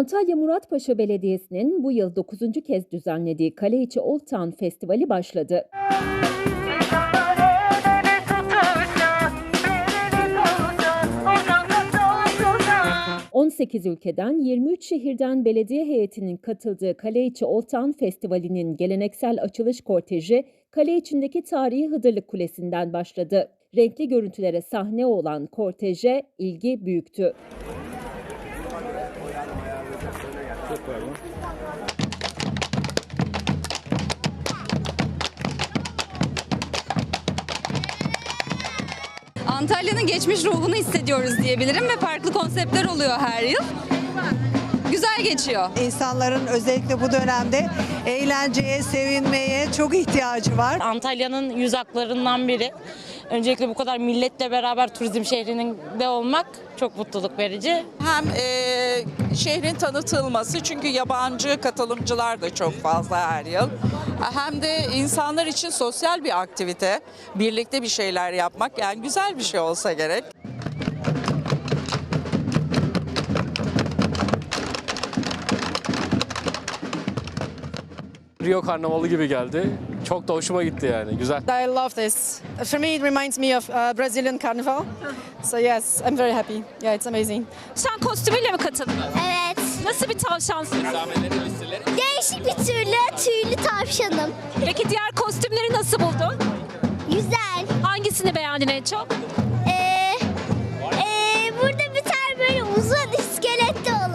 Antalya Muratpaşa Belediyesi'nin bu yıl 9. kez düzenlediği Kaleiçi Old Town Festivali başladı. İnsanlar elini tutuşsa, birini kavuşsa, oradan kurtulsa. 18 ülkeden 23 şehirden belediye heyetinin katıldığı Kaleiçi Old Town Festivali'nin geleneksel açılış korteji kale içindeki tarihi Hıdırlık Kulesi'nden başladı. Renkli görüntülere sahne olan korteje ilgi büyüktü. Antalya'nın geçmiş ruhunu hissediyoruz diyebilirim ve farklı konseptler oluyor her yıl. Güzel geçiyor. İnsanların özellikle bu dönemde eğlenceye, sevinmeye çok ihtiyacı var. Antalya'nın yüz haklarından biri. Öncelikle bu kadar milletle beraber turizm şehrinin de olmak çok mutluluk verici. Hem e, şehrin tanıtılması çünkü yabancı katılımcılar da çok fazla her yıl. Hem de insanlar için sosyal bir aktivite, birlikte bir şeyler yapmak yani güzel bir şey olsa gerek. Rio Karnavalı gibi geldi. Çok da hoşuma gitti yani. Güzel. I love this. For me, it reminds me of uh, Brazilian carnival. So yes, I'm very happy. Yeah, it's amazing. Sen kostümüyle mi katıldın? Evet. Nasıl bir tavşansın? Değişik bir türlü tüylü tavşanım. Peki diğer kostümleri nasıl buldun? Güzel. Hangisini beğendin en çok?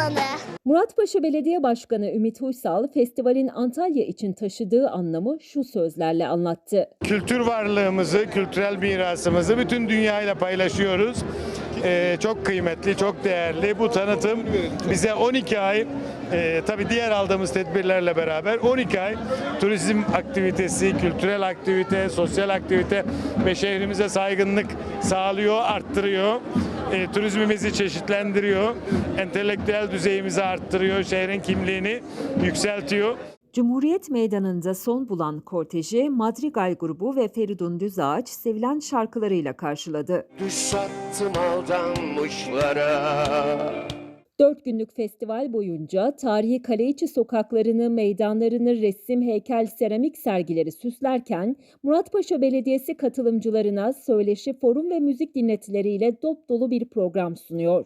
Olanı. Muratpaşa Belediye Başkanı Ümit Uysal, festivalin Antalya için taşıdığı anlamı şu sözlerle anlattı. kültür varlığımızı, kültürel mirasımızı bütün dünyayla paylaşıyoruz. Ee, çok kıymetli, çok değerli. Bu tanıtım bize 12 ay, e, tabii diğer aldığımız tedbirlerle beraber 12 ay turizm aktivitesi, kültürel aktivite, sosyal aktivite ve şehrimize saygınlık sağlıyor, arttırıyor. E, turizmimizi çeşitlendiriyor, entelektüel düzeyimizi arttırıyor, şehrin kimliğini yükseltiyor. Cumhuriyet Meydanı'nda son bulan korteji Madrigal grubu ve Feridun Düzağaç sevilen şarkılarıyla karşıladı. Düş sattım aldanmışlara. Dört günlük festival boyunca tarihi Kaleiçi sokaklarını, meydanlarını resim, heykel, seramik sergileri süslerken Muratpaşa Belediyesi katılımcılarına söyleşi, forum ve müzik dinletileriyle dop dolu bir program sunuyor.